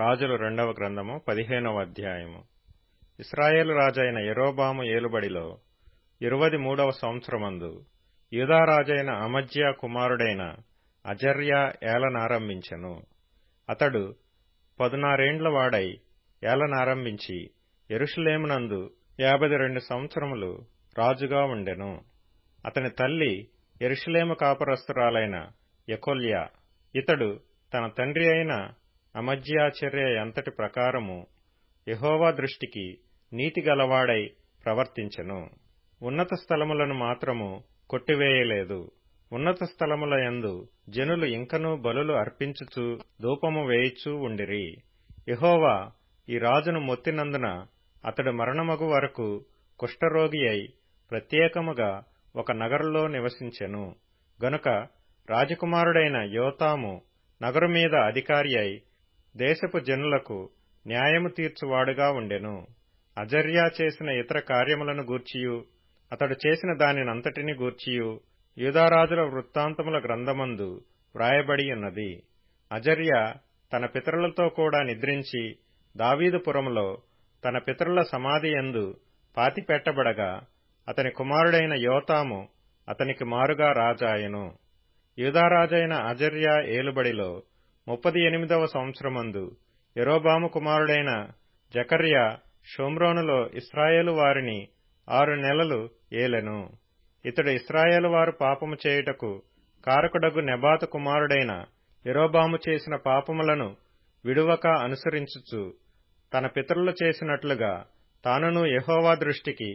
రాజులు రెండవ గ్రంథము పదిహేనవ అధ్యాయము. ఇస్రాయేలు రాజైన యెరోబాము ఏలుబడిలో ఇరువది మూడవ సంవత్సరమందు యూదా రాజైన అమజ్యా కుమారుడైన అజర్యా ఏలనారంభించెను. అతడు పదునారేండ్ల వాడై ఏలనారంభించి ఎరుషులేమునందు యాభై రెండు సంవత్సరములు రాజుగా ఉండెను. అతని తల్లి ఎరుషులేము కాపురస్తురాలైన ఎకొల్యా ఇతడు తన తండ్రి అయిన అమజ్యాచర్య ఎంతటి ప్రకారము యహోవా దృష్టికి నీతి గలవాడై ప్రవర్తించెను. ఉన్నత స్థలములను మాత్రము కొట్టివేయలేదు. ఉన్నత స్థలముల యందు జనులు ఇంకనూ బలులు అర్పించుచు ధూపము వేయిచూ ఉండిరి. యహోవా ఈ రాజును మొత్తినందున అతడు మరణమగు వరకు కుష్ఠరోగి అయి ప్రత్యేకముగా ఒక నగరులో నివసించెను. గనుక రాజకుమారుడైన యోతాము నగరు మీద అధికారి అయి దేశపు జనులకు న్యాయము తీర్చువాడుగా ఉండెను. అజర్యా చేసిన ఇతర కార్యములను గూర్చియు అతడు చేసిన దానినంతటిని గూర్చియు యూదారాజుల వృత్తాంతముల గ్రంథమందు వ్రాయబడి ఉన్నది. అజర్యా తన పితరులతో కూడా నిద్రించి దావీదుపురంలో తన పితరుల సమాధి యందు పాతిపెట్టబడగా అతని కుమారుడైన యోతాము అతనికి మారుగా రాజాయను. యూదారాజైన అజర్యా ఏలుబడిలో ముప్పది ఎనిమిదవ సంవత్సరమందు యెరోబాము కుమారుడైన జకర్యా షోమ్రోనులో ఇస్రాయేలు వారిని ఆరు నెలలు ఏలెను. ఇతడు ఇస్రాయేలు వారు పాపము చేయుటకు కారకుడగు నెబాత కుమారుడైన యెరోబాము చేసిన పాపములను విడువక అనుసరించుచు తన పితరులు చేసినట్లుగా తానును యహోవా దృష్టికి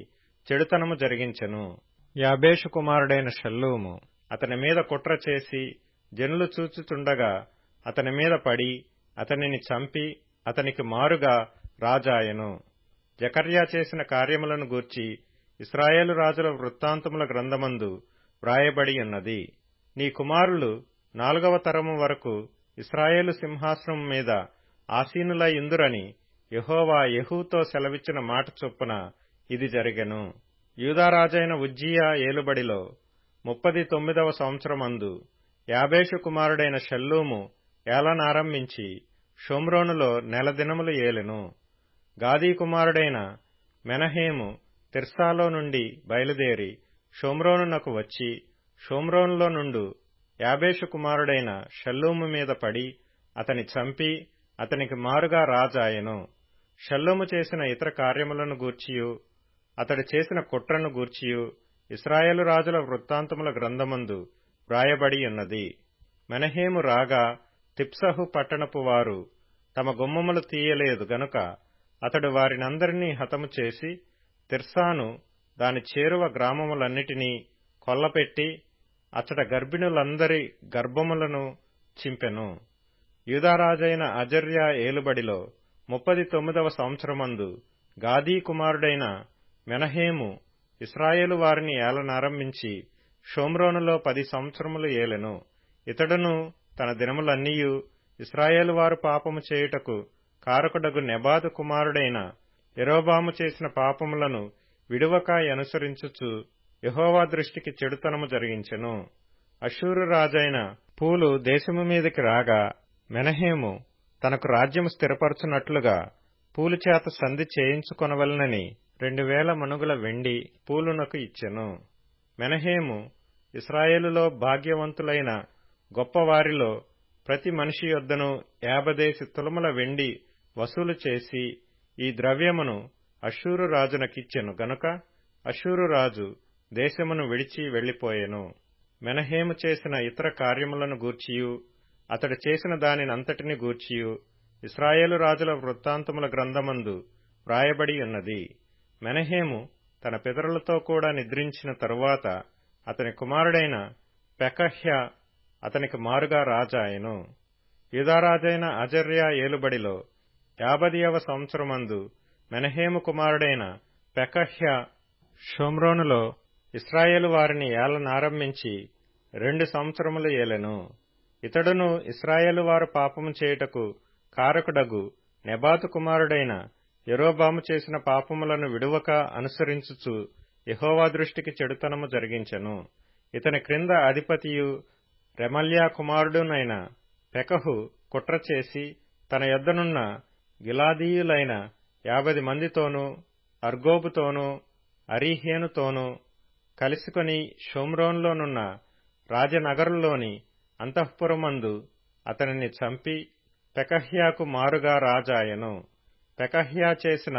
చెడుతనము జరిగించెను. యాబేషు కుమారుడైన షల్లూము అతని మీద కుట్ర చేసి జనులు చూచుచుండగా అతని మీద పడి అతనిని చంపి అతనికి మారుగా రాజాయను. జకర్యా చేసిన కార్యములను గూర్చి ఇస్రాయేలు రాజుల వృత్తాంతముల గ్రంథమందు వ్రాయబడి ఉన్నది. నీ కుమారులు నాలుగవ తరము వరకు ఇస్రాయేలు సింహాసనం మీద ఆసీనులై ఇందురని యహోవా యహూతో సెలవిచ్చిన మాట చొప్పున ఇది జరిగెను. యూదారాజైన ఉజ్జియా ఏలుబడిలో ముప్పది తొమ్మిదవ సంవత్సరమందు యాబేషు కుమారుడైన షల్లూము ఏలనారంభించి షోమ్రోనులో నెల దినములు ఏలెను. గాదీ కుమారుడైన మెనహేము తిర్సాలో నుండి బయలుదేరి షోమ్రోనునకు వచ్చి షోమ్రోనులో నుండు యాబేషు కుమారుడైన షల్లూము మీద పడి అతని చంపి అతనికి మారుగా రాజాయెను షల్లూము చేసిన ఇతర కార్యములను గూర్చియు అతడు చేసిన కుట్రను గూర్చియు ఇస్రాయేలు రాజుల వృత్తాంతముల గ్రంథమందు వ్రాయబడి ఉన్నది. మెనహేము రాగా తిప్సహు పట్టణపు వారు తమ గుమ్మములు తీయలేదు గనుక అతడు వారినందరినీ హతము చేసి తిర్సాను దాని చేరువ గ్రామములన్నిటినీ కొల్లపెట్టి అతడ గర్భిణులందరి గర్భములను చింపెను. యూదారాజైన అజర్యా ఏలుబడిలో ముప్పది తొమ్మిదవ సంవత్సరమందు గాదీ కుమారుడైన మెనహేము ఇస్రాయేలు వారిని ఏలనారంభించి షోమ్రోనులో పది సంవత్సరములు ఏలెను. ఇతడును తన దినములన్నీయు ఇస్రాయేల్ వారు పాపము చేయుటకు కారకుడగు నెబాదు కుమారుడైన ఎరోబాము చేసిన పాపములను విడువకాయ అనుసరించుచు యహోవా దృష్టికి చెడుతనము జరిగించెను. అశూరు రాజైన పూలు దేశము మీదకి రాగా మెనహేము తనకు రాజ్యము స్థిరపరచునట్లుగా పూలు చేత సంధి చేయించుకొనవలనని రెండు వేల మనుగుల వెండి పూలునకు ఇచ్చెను. మెనహేము ఇస్రాయేలులో భాగ్యవంతులైన గొప్పవారిలో ప్రతి మనిషి యొద్దను యాభదేసి తులముల వెండి వసూలు చేసి ఈ ద్రవ్యమును అశూరు రాజునకిచ్చెను. గనుక అశూరు రాజు దేశమును విడిచి వెళ్ళిపోయెను మెనహేము చేసిన ఇతర కార్యములను గూర్చియు అతడు చేసిన దానినంతటిని గూర్చియు. ఇస్రాయేలు రాజుల వృత్తాంతముల గ్రంథమందు వ్రాయబడి ఉన్నది. మెనహేము తన పితరులతో కూడా నిద్రించిన తరువాత అతని కుమారుడైన పెకహ్య అతనికి మారుగా రాజాయను యుధారాజైన అజర్యా ఏలుబడిలో యాభదియవ సంవత్సరమందు మెనహేము కుమారుడైన పెకహ్య షోమ్రోనులో ఇస్రాయేలు వారిని ఏలనారంభించి రెండు సంవత్సరములు ఏలెను. ఇతడును ఇస్రాయేలు వారు పాపము చేయుటకు కారకుడగు నెబాతు కుమారుడైన యెరోబాము చేసిన పాపములను విడువక అనుసరించుచు యహోవా దృష్టికి చెడుతనము జరిగించెను. ఇతని క్రింద అధిపతియు రెమల్యా కుమారుడునైన పెకహు కుట్ర చేసి తన యొద్దనున్న గిలాదీయులైన యాభై మందితోనూ అర్గోబుతోనూ అరీహేనుతోనూ కలిసికొని షోమ్రోన్లోనున్న రాజనగరులోని అంతఃపురమందు అతనిని చంపి పెకహ్యాకు మారుగా రాజాయను. పెకహ్యా చేసిన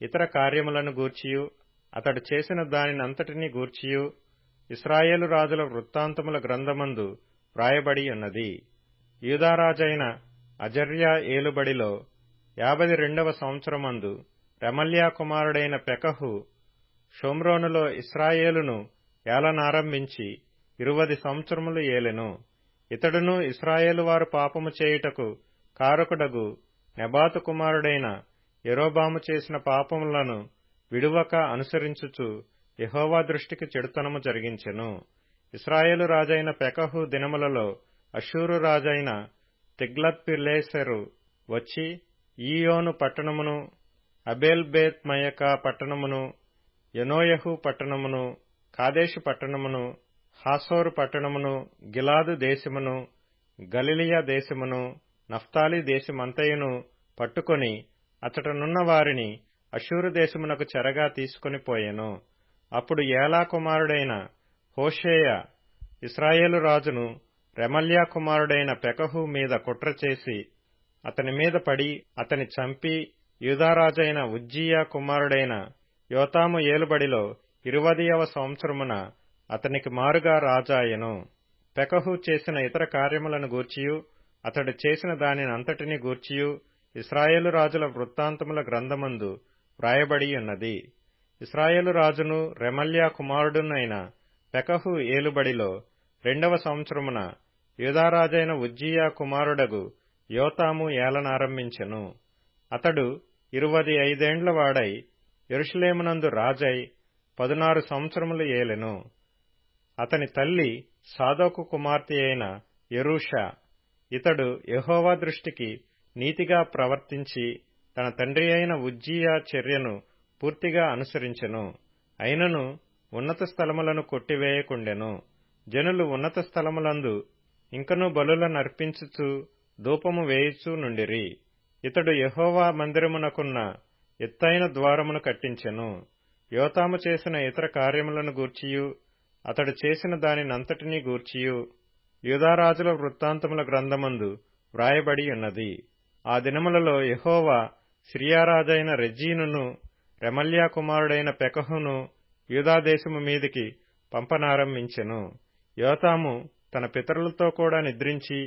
ఇతర కార్యములను గూర్చియు అతడు చేసిన దానినంతటినీ గూర్చియు ఇస్రాయేలు రాజుల వృత్తాంతముల గ్రంథమందు వ్రాయబడి ఉన్నది. యూదారాజైన అజర్యా ఏలుబడిలో యాభై రెండవ సంవత్సరమందు రెమల్యా కుమారుడైన పెకహు షోమ్రోనులో ఇస్రాయేలును ఏలనారంభించి ఇరువది సంవత్సరములు ఏలెను. ఇతడును ఇస్రాయేలు వారు పాపము చేయుటకు కారకుడగు నెబాతు కుమారుడైన ఎరోబాము చేసిన పాపములను విడువక అనుసరించుచు యహోవా దృష్టికి చెడుతనము జరిగించెను. ఇస్రాయేలు రాజైన పెకహు దినములలో అషూరు రాజైన తిగ్లత్పిలేసెరు వచ్చి ఈయోను పట్టణమును అబేల్బేత్ మయక పట్టణమును యనోయహు పట్టణమును కాదేశు పట్టణమును హాసోరు పట్టణమును గిలాదు దేశమును గలిలియా దేశమును నఫ్తాలి దేశమంతయును పట్టుకొని అతటనున్న వారిని అషూరు దేశమునకు చెరగా తీసుకుని పోయెను. అప్పుడు ఏలా కుమారుడైన హోషేయ ఇస్రాయేలు రాజును రెమల్యా కుమారుడైన పెకహు మీద కుట్ర చేసి అతని మీద పడి అతని చంపి యూదారాజైన ఉజ్జియా కుమారుడైన యోతాము ఏలుబడిలో ఇరువదియవ సంవత్సరమున అతనికి మారుగా రాజాయెను పెకహు చేసిన ఇతర కార్యములను గూర్చియు అతడు చేసిన దానినంతటిని గూర్చియు ఇస్రాయేలు రాజుల వృత్తాంతముల గ్రంథమందు వ్రాయబడియున్నది. ఇస్రాయేలు రాజును రెమల్యా కుమారుడునైన పెకహు ఏలుబడిలో రెండవ సంవత్సరమున యూదారాజైన ఉజ్జియా కుమారుడగు యోతాము ఏలనారంభించెను. అతడు ఇరువది ఐదేండ్ల వాడై ఎరుషులేమునందు రాజై పదునారు సంవత్సరములు ఏలెను. అతని తల్లి సాదోకు కుమార్తె అయిన ఎరూషా ఇతడు యహోవా దృష్టికి నీతిగా ప్రవర్తించి తన తండ్రి అయిన ఉజ్జియా చర్యను పూర్తిగా అనుసరించెను. అయినను ఉన్నత స్థలములను కొట్టివేయకుండెను. జనులు ఉన్నత స్థలములందు ఇంకనూ బలులనర్పించుచు ధూపము వేయుచూ నుండిరి. ఇతడు యహోవా మందిరమునకున్న ఎత్తైన ద్వారమును కట్టించెను. యోతాము చేసిన ఇతర కార్యములను గూర్చియు అతడు చేసిన దానినంతటినీ గూర్చియు. యూదారాజుల వృత్తాంతముల గ్రంథమందు వ్రాయబడి ఉన్నది ఆ దినములలో యహోవా సిరియారాజైన రెజీనును రెమల్యా కుమారుడైన పెకహును యూదాదేశము మీదికి పంపనారంభించెను. యోతాము తన పితరులతో కూడా నిద్రించి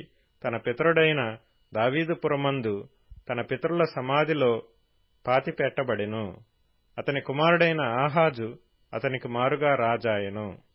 తన పితరుడైన దావీదుపురమందు తన పితరుల సమాధిలో పాతిపెట్టబడెను. అతని కుమారుడైన ఆహాజు అతనికి మారుగా రాజాయెను.